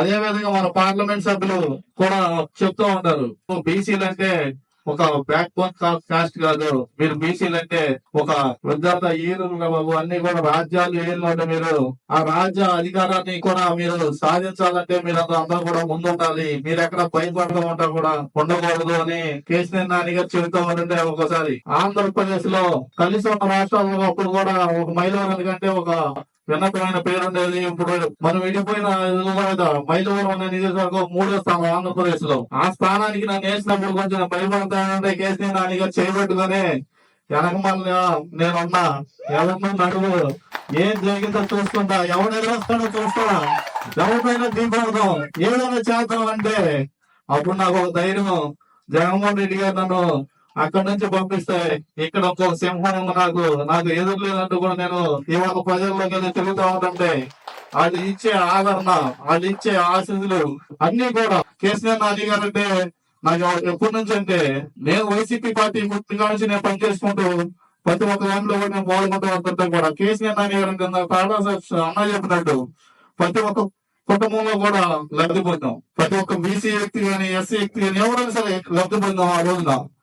అదే విధంగా మన పార్లమెంట్ సభ్యులు కూడా చెప్తూ ఉంటారు బీసీలు అంటే ఒక బ్యాక్ బోన్ కాస్ట్ కాదు. మీరు బీసీలు అంటే ఒక విద్యార్థి ఈరులు బాబు అన్ని కూడా రాజ్యాలు ఏళ్ళు మీరు. ఆ రాజ్య అధికారాన్ని కూడా మీరు సాధించాలంటే మీరు అందరూ కూడా ముందుండాలి. మీరు ఎక్కడ భయపడతా ఉంటా కూడా ఉండకూడదు అని కేసీఆర్ నాని గారు చెబుతూ ఉంటుంటే ఒకసారి. ఆంధ్రప్రదేశ్లో కలిసి ఉన్న రాష్ట్రాల్లో అప్పుడు కూడా ఒక మైలవరం కంటే ఒక విన్నతమైన పేరు ఉండేది ఇప్పుడు మనం విడిపోయిన మైలవరం అనే నియోజకవర్గం మూడో స్థానం ఆంధ్రప్రదేశ్లో ఆ స్థానానికి నన్ను వేసినప్పుడు కొంచెం భయపడతానంటే కేసీఆర్ నాని గారు చేయబట్టుకొని వెనక నేనున్నా. ఎవరినో నడువు. ఏం జరిగిందో చూసుకుంటా. ఎవరు ఎదురొస్తాడో చూస్తా. ఎవరిపైనా దీపడతాం ఏదైనా చేద్దాం అంటే అప్పుడు నాకు ఒక ధైర్యం. జగన్మోహన్ రెడ్డి గారు నన్ను అక్కడ నుంచి పంపిస్తే ఇక్కడ ఒక సింహం ఉంది నాకు. నాకు ఎదురు లేదంటూ కూడా నేను ఇవాళ ప్రజల్లోకి వెళ్ళి తిరుగుతూ ఉంటుంటే వాళ్ళు ఇచ్చే ఆదరణ వాళ్ళు ఇచ్చే ఆశీస్సులు అన్ని కూడా కేసీఆర్ నాని గారు అంటే నాకు ఎప్పటి నుంచి అంటే నేను వైసీపీ పార్టీ ముఖ్యంగా నుంచి నేను పనిచేసుకుంటూ ప్రతి ఒక్క దాంట్లో కూడా నేను పాల్గొంటూ వస్తుంటే కూడా కేసీఆర్ నాని గారు అంటే తాడా సార్ అన్న చెప్పినట్టు ప్రతి ఒక్క కుటుంబంలో కూడా లబ్ధి పొందాం. ప్రతి ఒక్క బీసీ వ్యక్తి కానీ ఎస్సీ వ్యక్తి కానీ ఎవరైనా సరే లబ్ధి పొందాం ఆ రోజున.